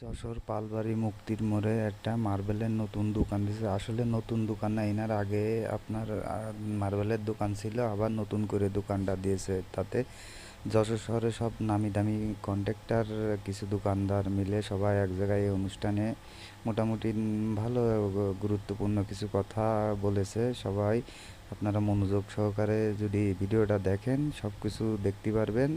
যশোর পালবাড়ি মুক্তির মোড়ে একটা মার্বেলের নতুন দোকান দিয়েছে আসলে নতুন দোকান না, এনার আগে আপনার মার্বেলের দোকান ছিল, আবার নতুন করে দোকানটা দিয়েছে। তাতে যশোর শহরে সব নামি দামি কন্ট্রাক্টর, কিছু দোকানদার মিলে সবাই এক জায়গায় অনুষ্ঠানে মোটামুটি ভালো, গুরুত্বপূর্ণ কিছু কথা বলেছে। সবাই আপনারা মনোযোগ সহকারে যদি ভিডিওটা দেখেন সব কিছু দেখতে পারবেন।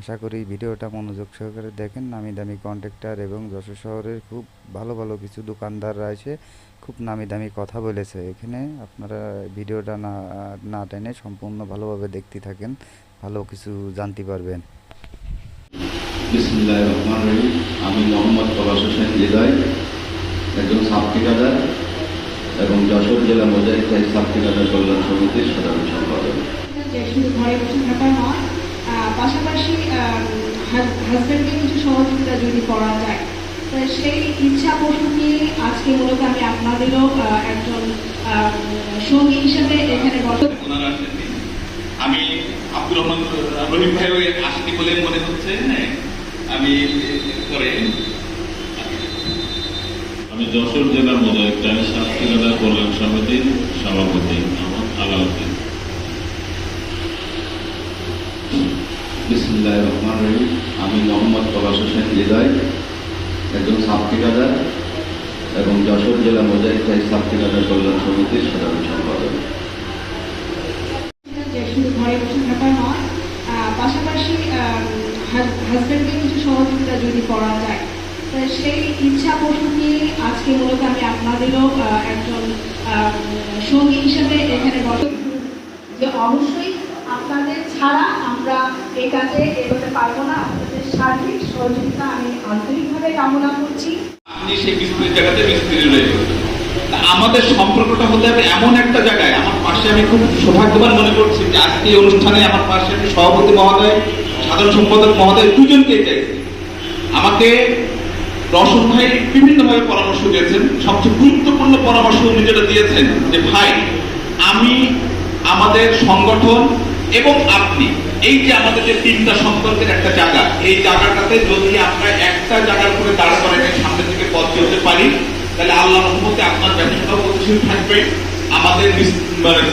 আশা করি ভিডিওটা মনোযোগ সহকারে দেখেন। নামি দামি কন্ট্রাক্টর এবং যশোর শহরের খুব ভালো ভালো কিছু দোকানদাররা এসে খুব নামি দামি কথা বলেছে। এখানে আপনারা ভিডিওটা না না টেনে সম্পূর্ণ ভালোভাবে দেখতে থাকেন ভালো কিছু জানতে পারবেন। আমি মোহাম্মদ পলাশ হোসেন হৃদয় একজন সাব ঠিকাদার এবং যশোর জেলা সাব ঠিকাদার কল্যাণ সমিতির সাধারণ সম্পাদক। পাশাপাশি হাজব্যান্ডকে কিছু সহযোগিতা যদি করা যায় সেই ইচ্ছা পোষণ নিয়ে আজকে মূলত আমি আপনাদেরও একজন সঙ্গী হিসেবে এখানে আমি আব্দুর রহমান রহিম ভাই ওই আসেনি বলে মনে হচ্ছে হ্যাঁ আমি পরে। আমি যশোর জেলা মোজাইক চাই স্বাস্থ্যগাদা কল্যাণ সমিতির সভাপতি আমার আলাউদ্দিন। বিসমুল্লাহ রহমান রহিম আমি মোহাম্মদ পলাশ হোসেন হৃদয় একজন সাব ঠিকাদার এবং যশোর জেলা মোজাইক ভাই সাব ঠিকাদার কল্যাণ সমিতির সাধারণ সম্পাদক। কিছু সহযোগিতা যদি করা যায় সেই আজকে মূলত আমি আপনাদেরও একজন সঙ্গী হিসেবে এখানে অবশ্যই আপনাদের ছাড়া আমরা এই কাজে এগোতে পারব না। আপনাদের সার্বিক সহযোগিতা আমি আন্তরিকভাবে কামনা করছি। আমাদের সম্পর্কটা হতে হবে এমন একটা জায়গায়। আমার পাশে আমি খুব সৌভাগ্যবান মনে করছি যে আজকে এই অনুষ্ঠানে আমার পাশে আমি সভাপতি মহোদয়, সাধারণ সম্পাদক মহোদয় দুজনকে চাইছি আমাকে রসন ভাই বিভিন্নভাবে পরামর্শ দিয়েছেন। সবচেয়ে গুরুত্বপূর্ণ পরামর্শ উনি যেটা দিয়েছেন যে, ভাই, আমি আমাদের সংগঠন এবং আপনি, এই যে আমাদের যে তিনটা সম্পর্কের একটা জায়গা, এই জায়গাটাতে যদি আমরা একটা জায়গার উপরে দাঁড় করেন সামনের থেকে পথ চলতে পারি, তাহলে আল্লাহ রহমতে আপনার ব্যবসাটাও গতিশীল থাকবে, আমাদের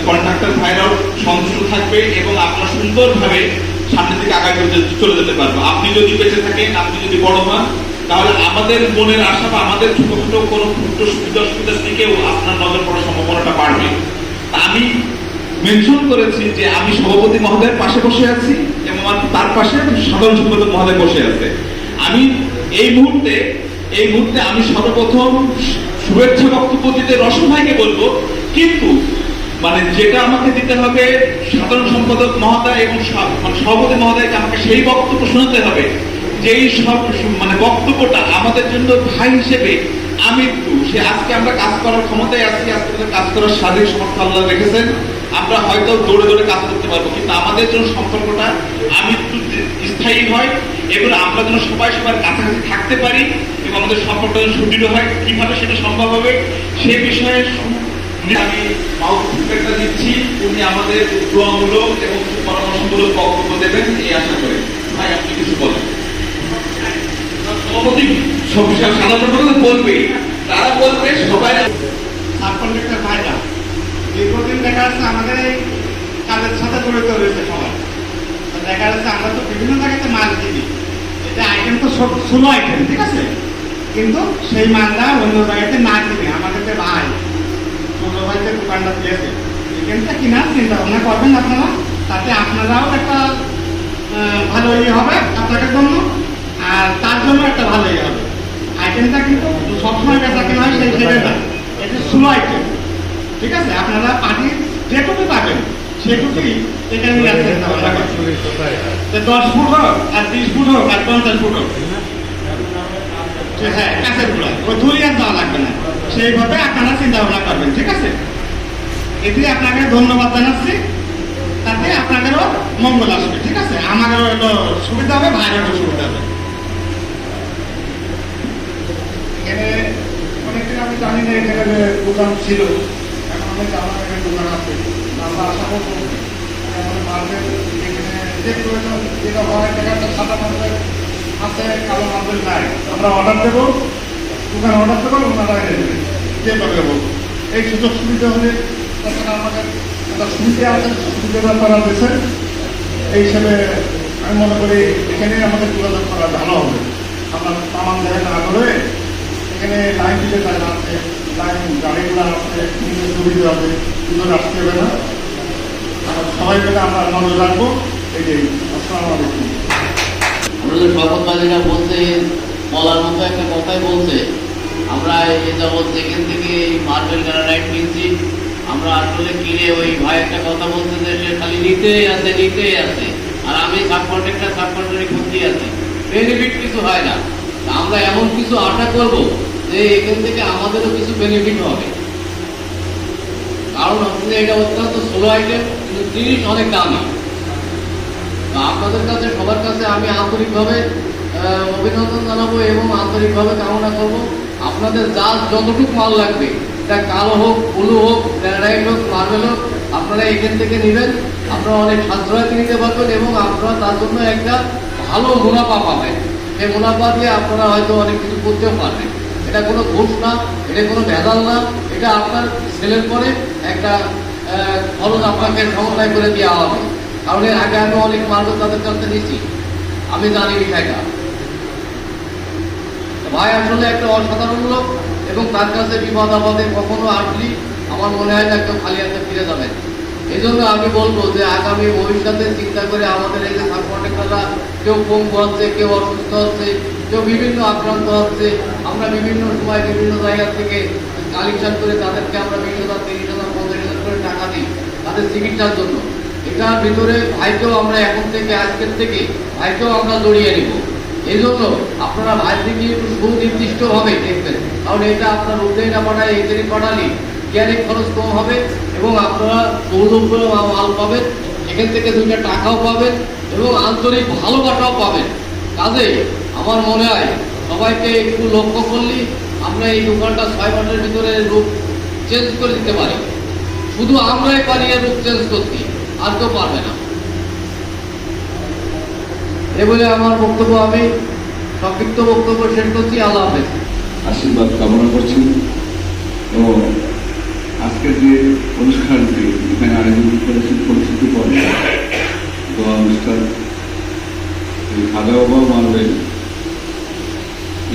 কন্ট্রাক্টর ভাইরাও সন্তুষ্ট থাকবে এবং আপনার সুন্দরভাবে সামনের দিকে আগায় চলতে, চলে যেতে পারব। আপনি যদি বেঁচে থাকেন, আপনি যদি বড় হন, তাহলে আমাদের মনের আশা বা আমাদের ছোট ছোট কোনো ক্ষুদ্র সুবিধা অসুবিধার দিকেও আপনার নজর পড়ার সম্ভাবনাটা বাড়বে। আমি মেনশন করেছি যে আমি সভাপতি মহোদয়ের পাশে বসে আছি এবং তার পাশে সাধারণ সম্পাদক মহোদয় বসে আছে। আমি এই মুহূর্তে এই মুহূর্তে আমি সর্বপ্রথম শুভেচ্ছা বক্তব্য দিতে রসন ভাইকে বলব, কিন্তু মানে যেটা আমাকে দিতে হবে সাধারণ সম্পাদক মহোদয় এবং মানে সভাপতি মহোদয়কে আমাকে সেই বক্তব্য শোনাতে হবে, যেই সব মানে বক্তব্যটা আমাদের জন্য ভাই হিসেবে আমৃত্যু সে আজকে আমরা কাজ করার ক্ষমতায় আছি, আজকে কাজ করার স্বাধীন সমর্থ আল্লাহ রেখেছেন। আমরা হয়তো দৌড়ে দৌড়ে কাজ করতে পারব, কিন্তু আমাদের জন্য সম্পর্কটা আমৃত্যু স্থায়ী হয় এবং আমরা যেন সবাই সবার কাছাকাছি থাকতে পারি এবং আমাদের সম্পর্কটা যেন সুদৃঢ় হয়। কীভাবে সেটা সম্ভব হবে, সে বিষয়ে আমি মাউথপিকটা দিচ্ছি। উনি আমাদের দোয়ামূলক এবং পরামর্শমূলক বক্তব্য দেবেন, এই আশা করে। ভাই, আপনি কিছু বলেন। সব সাধারণ বলবে তারা বলবে, সবাই সাবকন্ট্রাক্টর ভাইরা। দীর্ঘদিন দেখা যাচ্ছে আমাদের এই কাজের সাথে জড়িত রয়েছে সবাই। দেখা যাচ্ছে আমরা তো বিভিন্ন জায়গাতে মাল কিনি এটা আইটেম তো ষোলো আইটেম ঠিক আছে? কিন্তু সেই মালটা অন্য জায়গাতে না কিনে, আমাদের যে ভাই ছোট ভাইতে দোকানটা দিয়েছে এখানটা কেনার চিন্তা ভাবনা করবেন আপনারা, তাতে আপনারাও একটা ভালো ইয়ে হবে, আপনাদের জন্য, আর তার জন্য একটা ভালো ইয়ে হবে। আইটেমটা কিন্তু সবসময় বেচা কেনা হয় সেই না। এটা স্লো আইটেম ঠিক আছে? আপনারা পার্টি যেটুকু পাবেন সেটুকুই এখানে দশ ফুট হোক আর বিশ ফুট হোক আর পঞ্চাশ ফুট হোক। হ্যাঁ কাছেরগুলো ওই আর দেওয়া লাগবে না। সেইভাবে আপনারা চিন্তা ভাবনা করবেন ঠিক আছে? এটি আপনাকে ধন্যবাদ জানাচ্ছি। তাতে আপনাদেরও মঙ্গল আসবে ঠিক আছে? আমাদেরও একটু সুবিধা হবে ভাইয়েরও সুবিধা হবে। এখানে অনেকদিন আমি জানি না এখানে দোকান ছিল। জানলাম এখানে দোকান আছে। আমরা আশা করব মার্কেট এখানে প্রয়োজন যেটা হয় দেখা সাদা মার্কেট হাতে কালো মার্বেল নাই। আমরা অর্ডার দেবো দোকানে অর্ডার দেবো, ওনারা এনে দেবে। যেভাবে এই সুযোগ সুবিধা হলে আমাদের একটা সুবিধা আছে, সুবিধা করা হয়েছে এই হিসেবে আমি মনে করি এখানে আমাদের যোগাযোগ করা ভালো হবে। আপনার সামান দেখে না করে এখানে লাইন দিতে জায়গা আছে লাইন গাড়িগুলো আছে নিজের সুবিধা হবে সুন্দর আসতে হবে না। আর সবাই মিলে আমরা নজর রাখব যে আসসালামু আলাইকুম। আমাদের শপথবাদীরা বলছে, বলার মতো একটা কথাই বলছে, আমরা এ যাবৎ যেখান থেকে মার্বেল গ্রানাইট কিনছি, আমরা আসলে কিনে ওই ভাই একটা কথা বলছে যে খালি নিতেই আছে নিতেই আছে আর আমি সাব কন্ট্রাক্টর সাব কন্ট্রাক্টর করতেই আছি। বেনিফিট কিছু হয় না। আমরা এমন কিছু আশা করব যে এখান থেকে আমাদেরও কিছু বেনিফিট হবে। কারণ আসলে এটা অত্যন্ত স্লো আইটেম কিন্তু জিনিস অনেক দামি। তো আপনাদের কাছে, সবার কাছে আমি আন্তরিকভাবে অভিনন্দন জানাব এবং আন্তরিকভাবে কামনা করব। আপনাদের যা যতটুকু মাল লাগবে, এটা কালো হোক, ব্লু হোক গ্রানাইট হোক মার্বেল হোক, আপনারা এখান থেকে নেবেন। আপনারা অনেক সাশ্রয়তে নিতে পারবেন এবং আপনারা তার জন্য একটা ভালো মুনাফা পাবেন। সেই মুনাফা দিয়ে আপনারা হয়তো অনেক কিছু করতেও পারবেন। এটা কোনো ঘুষ না, এটা কোনো ভেজাল না, এটা আপনার সেলের পরে একটা খরচ আপনাকে সমন্বয় করে দেওয়া হবে। কারণ এর আগে আমি অনেক মানুষ তাদের কাছে নিচ্ছি আমি জানি বিষয়টা। ভাই, আসলে একটা অসাধারণ লোক এবং তার কাছে বিপদ আপদে কখনো আসলি, আমার মনে হয় না কেউ খালি হাতে ফিরে যাবেন এই জন্য আমি বলব যে আগামী ভবিষ্যতে চিন্তা করে আমাদের এই যে সাবকন্ট্রাক্টররা কেউ পঙ্গু হচ্ছে কেউ অসুস্থ হচ্ছে কেউ বিভিন্ন আক্রান্ত হচ্ছে আমরা বিভিন্ন সময় বিভিন্ন জায়গা থেকে কালেকশন করে তাদেরকে আমরা বিশ হাজার, তিরিশ হাজার, পঞ্চাশ হাজার করে টাকা দিই তাদের চিকিৎসার জন্য। এটার ভিতরে ভাইকেও আমরা এখন থেকে, আজকের থেকে ভাইকেও আমরা জড়িয়ে নিব। এই জন্য আপনারা ভাই থেকে একটু সুনির্দিষ্টভাবে দেখবেন। কারণ এটা আপনার উদ্যোগ না পাঠায় এখানে পাঠালি জ্ঞানিক খরচ কম হবে এবং আপনারা সৌলভ্য মাল পাবেন। এখান থেকে দুইটা টাকাও পাবেন এবং আন্তরিক ভালোবাসাও পাবেন কাজে আমার মনে হয় সবাইকে একটু লক্ষ্য করলে আমরা এই দোকানটা ছয় মাসের ভিতরে রূপ চেঞ্জ করে দিতে পারি। শুধু আমরাই পারি এর রূপ চেঞ্জ করতে, আর কেউ পারবে না। এ বলে আমার বক্তব্য আমি সংক্ষিপ্ত বক্তব্য শেষ করছি। আল্লাহ হাফেজ। আশীর্বাদ কামনা করছি। এবং আজকের যে অনুষ্ঠানটি, এখানে আয়োজন করেছেন পরিচিত পর্ব দোয়া অনুষ্ঠান বাবা মানবেন।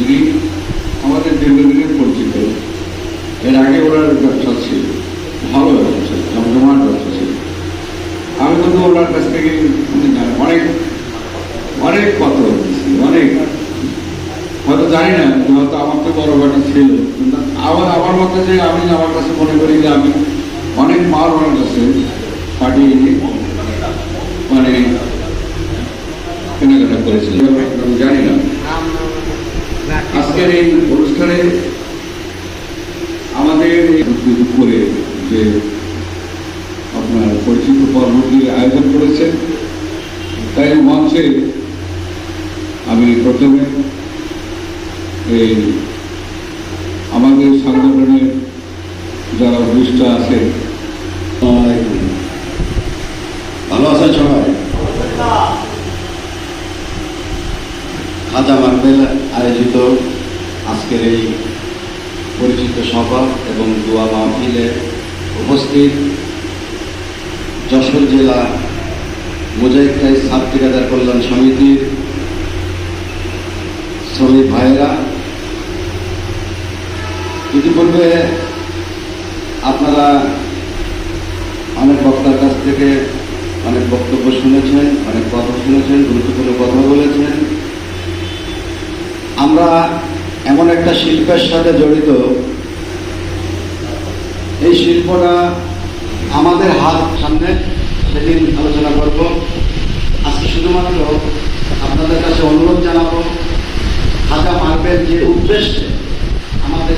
ইনি আমাদের দীর্ঘদিনের পরিচিত। এর আগে ওনার ব্যবসা ছিল। ভালো ব্যবসা ছিল, জমজমাট ব্যবসা ছিল। আমি কিন্তু ওনার কাছ থেকে অনেক অনেক কথা বলছি অনেক হয়তো জানি না হয়তো আমার তো বড় ব্যাটা ছিল। আবার আমার মতে যে আমি আমার কাছে মনে করি যে আমি অনেক মাল ওনার কাছে পাঠিয়ে মানে কেনাকাটা করেছি। আমি জানি না। আজকের এই অনুষ্ঠানে আমাদের করে যে আপনার পরিচিত পর্বটি আয়োজন করেছেন, তাই মঞ্চে আমি প্রথমে এই আমাদের সংগঠনের যারা উপৃষ্টা আছেন, ভালো আছেন সবাই? খাজা মার্বেল আয়োজিত আজকের এই পরিচিত সভা এবং দোয়া মাহফিলে উপস্থিত যশোর জেলা মোজাইক খাই সাব ঠিকাদার কল্যাণ সমিতির শ্রমিক ভাইয়েরা ইতিপূর্বে আপনারা অনেক বক্তার কাছ থেকে অনেক বক্তব্য শুনেছেন, অনেক কথা শুনেছেন, গুরুত্বপূর্ণ কথা বলেছেন। আমরা এমন একটা শিল্পের সাথে জড়িত। এই শিল্পটা আমাদের হাত সামনে সেদিন আলোচনা করব। আজকে শুধুমাত্র আপনাদের কাছে অনুরোধ জানাব ঢাকা মার্বেল যে উদ্দেশ্যে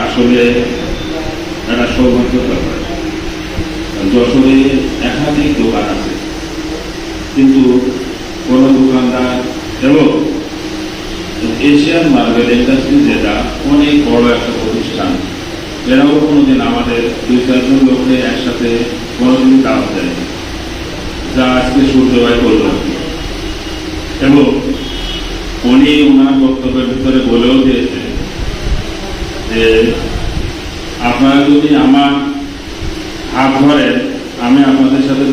আসলে একটা সৌভাগ্যের ব্যাপার যশোরে একাধিক দোকান আছে কিন্তু কোন দোকানদার এবং এশিয়ান মার্বেল ইন্ডাস্ট্রি যেটা অনেক বড় একটা প্রতিষ্ঠান এরাও কোনোদিন আমাদের দুই চারজন লোককে একসাথে কোনোদিন দাওয়াত দেয়নি যা আজকে সূর্য ভাই করল এবং উনি ওনার বক্তব্যের ভিতরে বলেও দিয়েছে যে আপনারা যদি আমার হাত ধরেন আমি আপনাদের সাথে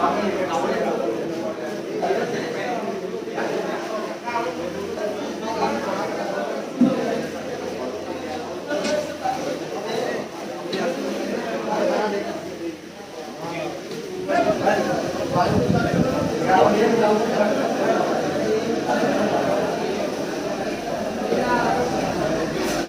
Amém.